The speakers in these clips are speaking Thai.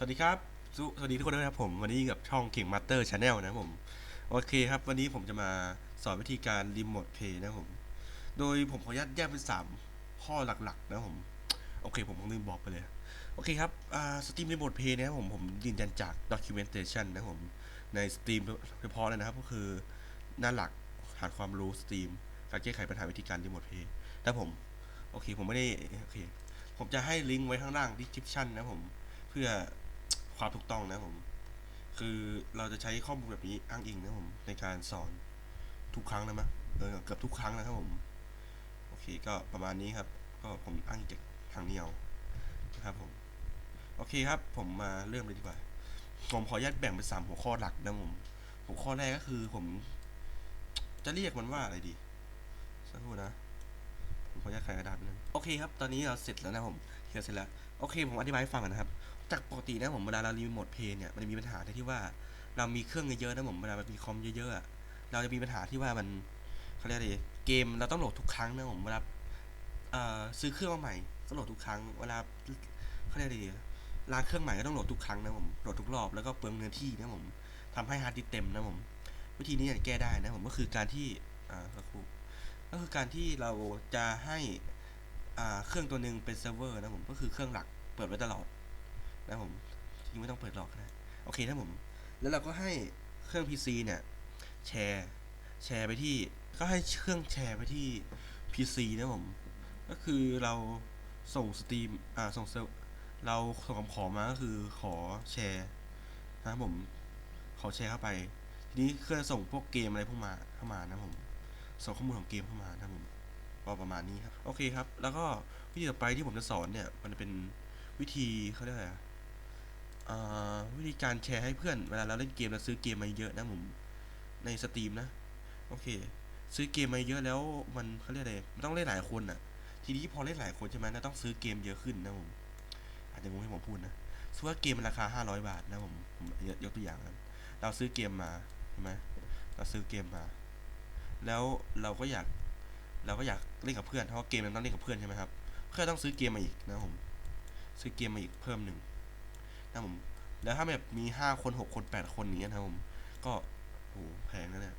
สวัสดีครับ สวัสดีทุกคนด้วยนะครับผม วันนี้กับช่องเก่งมาสเตอร์ชาแนลนะครับผม โอเคครับ วันนี้ผมจะมาสอนวิธีการรีโมทเพย์นะครับผม โดยผมขออนุญาตแยกเป็น 3 ข้อหลักๆ นะครับผม โอเค ผมลืมบอกไปเลย โอเคครับสตรีมรีโมทเพย์นะครับผม ผมยืนยันจาก documentation นะครับผม ในสตรีมเฉพาะเลยนะครับ ก็คือหน้าหลักหานความรู้สตรีม การแก้ไขปัญหาวิธีการรีโมทเพย์แต่ผม โอเค ผมไม่ได้ โอเค ผมจะให้ลิงก์ไว้ข้างล่าง description นะครับผม เพื่อ ความถูกต้องนะผม คือเราจะใช้ข้อมูลแบบนี้อ้างอิงนะผมในการสอนทุกครั้งนะมั้ยเออเกือบทุกครั้งนะครับผม โอเคก็ประมาณนี้ครับ ก็ผมอ้างอิงจากทางเนี้เอานะครับผม โอเคครับ ผมมาเริ่มเลยดีกว่า ผมขออนุญาตแบ่งเป็นสามหัวข้อหลักนะผม หัวข้อแรกก็คือผม จะเรียกมันว่าอะไรดีสักครู่นะผมขออนุญาตขายกระดาษนึงโอเคครับ ตอนนี้เราเสร็จแล้วนะผมเคลียร์เสร็จแล้ว โอเค ผมอธิบายให้ฟังก่อนนะครับ จากปกตินะผมเวลาเรารีโมทเพย์เนี่ยมันจะมีปัญหาที่ว่า เรามีเครื่องเยอะๆนะผมเวลามีคอมเยอะๆเราจะมีปัญหาที่ว่ามันเขาเรียกอะไรเกมเราต้องโหลดทุกครั้งนะผมเวลาซื้อเครื่องมาใหม่ต้องโหลดทุกครั้งเวลาเขาเรียกอะไรร้านเครื่องใหม่ก็ต้องโหลดทุกครั้งนะผมโหลดทุกรอบแล้วก็เปลืองเนื้อที่นะผมทำให้ฮาร์ดดิสก์เต็มนะผมวิธีนี้เนี่ยแก้ได้นะผมก็คือการที่อ่าสักครู่ก็คือการที่เราจะให้อ่าเครื่องตัวหนึ่งเป็นเซิร์ฟเวอร์นะผมก็คือเครื่องหลักเปิดไว้ตลอด นะผมจริงไม่ต้องเปิดหรอกนะโอเคนะผม แล้วเราก็ให้เครื่อง PC เนี่ยแชร์แชร์ไปที่ ก็ให้เครื่องแชร์ไปที่ PC นะผม ก็คือเราส่งสตรีมอ่าส่งเราส่งคำขอมาก็คือขอแชร์นะผม ขอแชร์เข้าไป ทีนี้เครื่องส่งพวกเกมอะไรพวกมาเข้ามานะผมส่งข้อมูลของเกมเข้ามานะผมประมาณนี้ครับ โอเคครับ แล้วก็วิธีต่อไปที่ผมจะสอนเนี่ย มันจะเป็นวิธีเขาเรียกอะไรอะอ่า วิธีการแชร์ให้เพื่อนเวลาเราเล่นเกมเราซื้อเกมมาเยอะนะผมในสตรีมนะ โอเค ซื้อเกมมาเยอะแล้วมันเขาเรียกอะไรมันต้องเล่นหลายคนอะ ทีนี้พอเล่นหลายคนใช่ไหมเราต้องซื้อเกมเยอะขึ้นนะผมอาจจะงงให้ผมพูดนะสมมติว่าเกมมันราคา500บาทนะผมผมยกตัวอย่างกันเราซื้อเกมมาใช่ไหมเราซื้อเกมมา แล้วเราก็อยาก เราก็อยากเล่นกับเพื่อนเพราะเกมมันต้องเล่นกับเพื่อนใช่ไหมครับเพื่อนต้องซื้อเกมมาอีกนะผมซื้อเกมมาอีกเพิ่มหนึ่ง นะผมแล้วถ้าแบบมีห้าคนหกคนแปดคนอย่างเงี้นะครับผม ก็โอ้โหแพงนะเนี่ย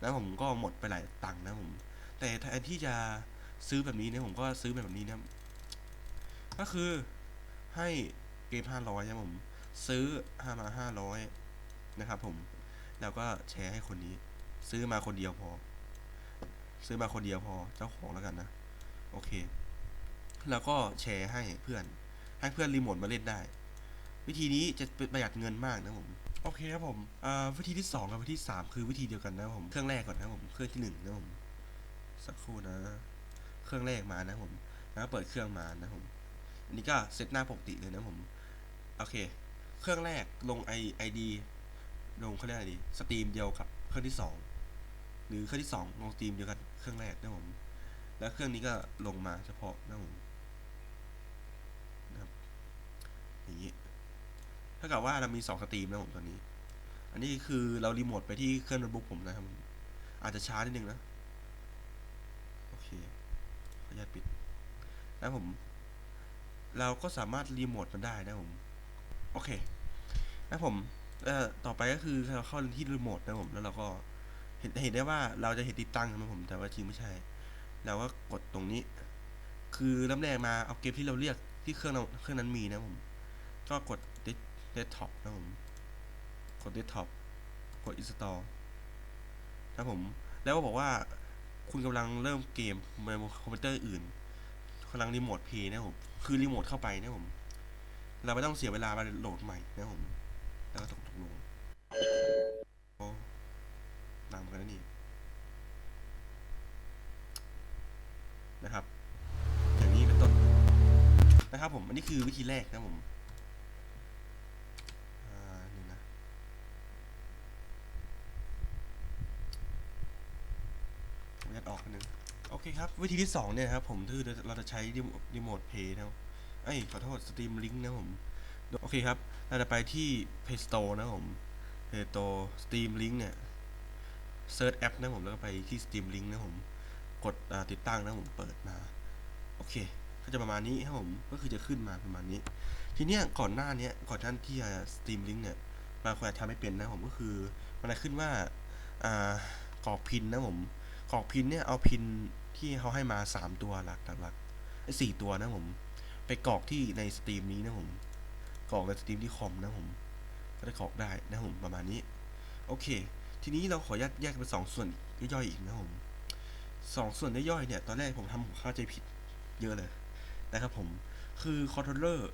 แล้วผมก็หมดไปหลายตังค์นะผม แต่แทนที่จะซื้อแบบนี้เนี่ยผมก็ซื้อแบบนี้นะก็คือให้เกมห้าร้อยนะผม ซื้อห้ามาห้าร้อยนะครับ ผม แล้วก็แชร์ให้คนนี้ ซื้อมาคนเดียวพอ ซื้อมาคนเดียวพอเจ้าของแล้วกันนะโอเค แล้วก็แชร์ให้เพื่อน ให้เพื่อนรีโมทมาเล่นได้ วิธีนี้จะประหยัดเงินมากนะผมโอเคครับผมอ่าวิธีที่2กับวิธีที่3คือวิธีเดียวกันนะผมเครื่องแรกก่อนนะผมเครื่องที่1นะผมสักครู่นะ เครื่องแรกมานะผมแล้วก็เปิดเครื่องมานะผมอันนี้ก็เซตหน้าปกติเลยนะผมโอเค เครื่องแรกลงไอไอดีลงเขาเรียกอะไรดีสตรีมเดียวกับเครื่องที่สองหรือเครื่องที่สองลงสตรีมเดียวกันเครื่องแรกนะผมแล้วเครื่องนี้ก็ลงมาเฉพาะนะผมนะครับอย่างนี้ ถ้ากับว่าเรามีสองสตรีมนะผมตอนนี้ อันนี้คือเรารีโมทไปที่เครื่องโน้ตบุ๊กผมนะครับ อาจจะช้านิดนึงนะ โอเคขออนุญาตปิดแล้วผม เราก็สามารถรีโมทมันได้นะผม โอเคแล้วผมเอ่อต่อไปก็คือเราเข้าที่รีโมทนะผม แล้วเราก็เห็นเห็นได้ว่าเราจะเห็นติดตั้งนะผม แต่ว่าจริงไม่ใช่ เราก็กดตรงนี้ คือลำแรกมาเอาเกมที่เราเรียกที่เครื่องเราเครื่องนั้นมีนะผม ก็กด เดสก์ท็อปนะผม กดเดสก์ท็อปกด install นะผม แล้วก็บอกว่าคุณกำลังเริ่มเกมในคอมพิวเตอร์อื่นกำลังรีโมทเพย์นะผม คือรีโมทเข้าไปนะผม เราไม่ต้องเสียเวลามาโหลดใหม่นะผม แล้วก็ตกตกลงโอ้นานเหมือนกันนะนี่ นะครับ อย่างนี้เป็นต้น นะครับผม อันนี้คือวิธีแรกนะผม อ่านี่นะผมยัดออกอันนึงโอเคครับ วิธีที่สองเนี่ยนะครับผมคือเราจะใช้รีโมทเพย์นะครับเอ้ขอโทษสตรีมลิงก์นะผม โอเคครับ เราจะไปที่ Play Store นะผม Play Store Steam Link เนี่ย Search App นะผม แล้วก็ไปที่ Steam Link นะผม กดติดตั้งนะผมเปิดมา โอเค ก็จะประมาณนี้ครับผม ก็คือจะขึ้นมาประมาณนี้ ทีเนี้ยก่อนหน้านี้ก่อนท่านที่จะสตรีมลิงก์เนี่ยบางคนอาจจะทำไม่เป็นนะผมก็คือ มันจะขึ้นว่า อ่ากรอกพินนะผมกรอกพินเนี่ยเอาพิน ที่เขาให้มาสามตัวหลักหลักไอ้สี่ตัวนะผม ไปกรอกที่ในสตรีมนี้นะผมกรอกในสตรีมที่คอมนะผม ก็ได้กรอกได้นะผมประมาณนี้ โอเค ทีนี้เราขอแยกแยกเป็นสองส่วนย่อยๆอีกนะผมสองส่วนย่อยๆเนี่ย ตอนแรกผมทำผมเข้าใจผิดเยอะเลยนะครับผม คือคอนโทรลเลอร์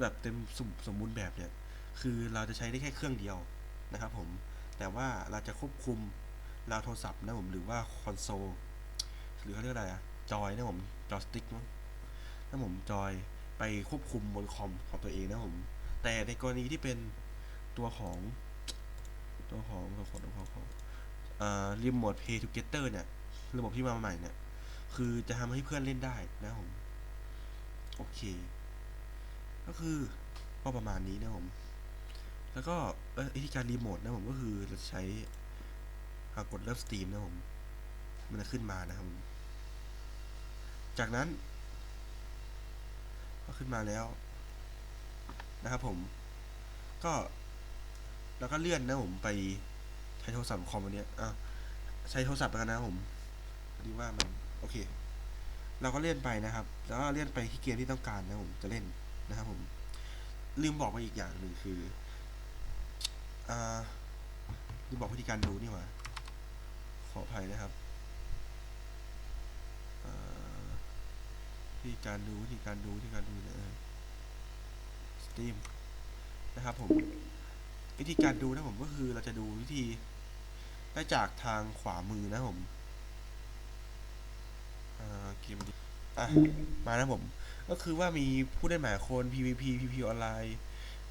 แบบเต็มสมสมบูรณ์แบบเนี่ย คือเราจะใช้ได้แค่เครื่องเดียวนะครับผม แต่ว่าเราจะควบคุมราโทรศัพท์นะผม หรือว่าคอนโซล หรือเขาเรียกอะไรอะจอยนะผมจอยสติ๊กมั้งนะผมจอยไปควบคุมบนคอมของตัวเองนะผม แต่ในกรณีที่เป็นตัวของตัวของตัวของตัวของของอ่า Remote Play Together เนี่ย ระบบที่มาใหม่เนี่ย คือจะทำให้เพื่อนเล่นได้นะผม โอเค ก็คือก็ประมาณนี้นะผม แล้วก็วิธีการรีโมทนะผมก็คือจะใช้กดเริ่มสตรีมนะผม มันจะขึ้นมานะครับ จากนั้นพอขึ้นมาแล้วนะครับผม ก็แล้วก็เลื่อนนะผมไปใช้โทรศัพท์คอมอันนี้อะใช้โทรศัพท์ไปกันนะผมดีว่ามันโอเค เราก็เลื่อนไปนะครับ แล้วก็เลื่อนไปที่เกมที่ต้องการนะผมจะเล่นนะครับผม ลืมบอกไปอีกอย่างหนึ่งคืออ่าลืมบอกวิธีการดูนี่หว่า ขออภัยนะครับอ่าวิธี การดูวิธีการดูวิธีการดูเนี่ยสตรีมนะครับผมวิธีการดูนะผมก็คือเราจะดูวิธีได้จากทางขวามือนะผมอ่าเกมนี้อะมานะผม ก็คือว่ามีผู้ได้หมายคน PVP PP ออนไลน์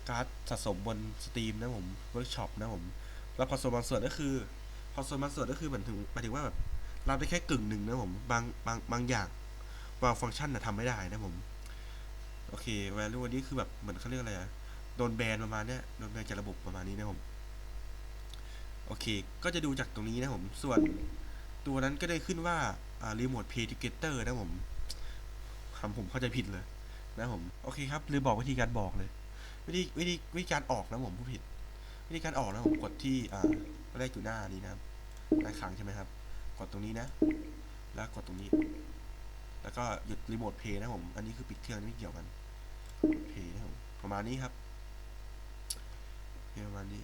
การ์ดสะสมบนสตรีมนะผมเวิร์กช็อปนะผมแล้วคอนโซลบางส่วนก็คือคอนโซลบางส่วนก็คือเหมือนถึงหมายถึงว่าแบบรับได้แค่กึ่งหนึ่งนะผมบางบางบางอย่าง บางฟังก์ชันนะทำไม่ได้นะผม โอเค value อันนี้คือแบบเหมือนเขาเรียกอะไรอะโดนแบนประมาณเนี้ยโดนแบนจากระบบประมาณนี้นะผม โอเค ก็จะดูจากตรงนี้นะผม ส่วนตัวนั้นก็ได้ขึ้นว่าอ่า remote play together นะผมคำผมเข้าใจผิดเลยนะผม โอเคครับลืมบอกวิธีการบอกเลย วิธีวิธีวิธีการออกนะผมผู้ผิด วิธีการออกนะผมกดที่อ่าแรกอยู่หน้านี้นะหน้าค้างใช่ไหมครับ กดตรงนี้นะ แล้วกดตรงนี้ แล้วก็หยุดรีโมทเพย์นะผม อันนี้คือปิดเครื่องไม่เกี่ยวกันเพย์นะผมประมาณนี้ครับประมาณนี้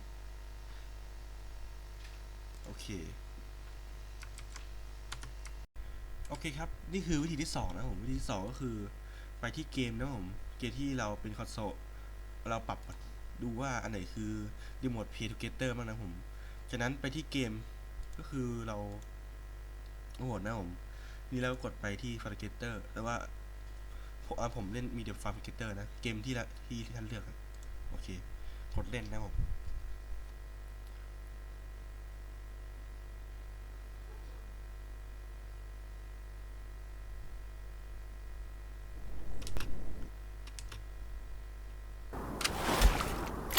โอเค โอเคครับ นี่คือวิธีที่สองนะผม วิธีที่สองก็คือ ไปที่เกมนะผม เกมที่เราเป็นคอนโซล เราปรับดูว่าอันไหนคือ Remote Play Together บ้างนะผม จากนั้นไปที่เกมก็คือเราโอ้โหนะผม นี่เราก็กดไปที่ f a r i g a t o r แต่ว่าผมผมเล่นมีเดียฟาร์ i g a t o r นะ เกมที่ละที่ที่ท่านเลือกโอเค กดเล่นนะผม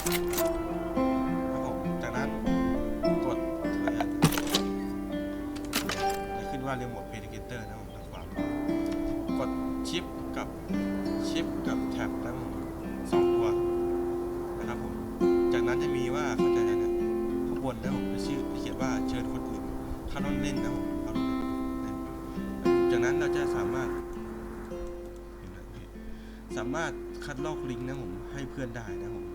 ครั จะขึ้นว่า Remote Play Together นะผมทางขวามกดชิปกับชิปกับแท็บนะผมสองตัวนะครับผมจากนั้นจะมีว่าเขาจะเนี่ยข้างบนนะผมจะชื่อเขียนว่าเชิญคนอื่นเข้าร่วมเล่นนะผมเข้าร่วมเล่นจากนั้นเราจะสามารถ สามารถคัดลอกลิงก์นะผมให้เพื่อนได้นะผม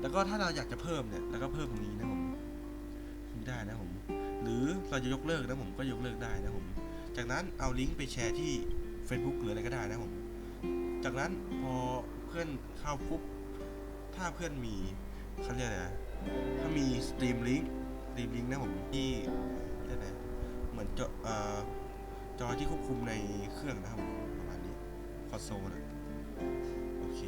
แล้วก็ถ้าเราอยากจะเพิ่มเนี่ย แล้วก็เพิ่มตรงนี้นะผมได้นะผม รือเราจะยกเลิกนะผมก็ยกเลิกได้นะผม จากนั้นเอาลิงก์ไปแชร์ที่ Facebook หรืออะไรก็ได้นะผม จากนั้นพอเพื่อนเข้าปุ๊บถ้าเพื่อนมีเขาเรียกอะไรถ้ามีสตรีมลิงก์สตรีมลิงก์นะผมที่เรียกอะไรเหมือนจอเอ่อจอที่ควบคุมในเครื่องนะครับผมประมาณนี้คอนโซลนะโอเค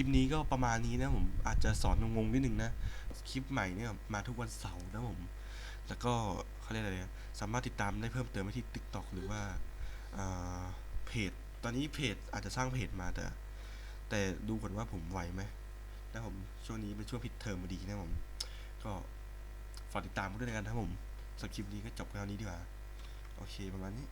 ลิปนี้ก็ประมาณนี้นะผมอาจจะสอนงงๆนิดนึงนะ คลิปใหม่เนี่ยมาทุกวันเสาร์นะผม แล้วก็เขาเรียกอะไรนะสามารถติดตามได้เพิ่มเติมไปที่ TikTok หรือว่าเพจ ตอนนี้เพจอาจจะสร้างเพจมาแต่ แต่ดูก่อนว่าผมไหวไหมนะผมช่วงนี้เป็นช่วงพิดเทอมพอดีนะผม ก็ฝากติดตามกันด้วยกันนะครับผมสำหรับคลิปนี้ก็จบแค่นี้ดีกว่า โอเคประมาณนี้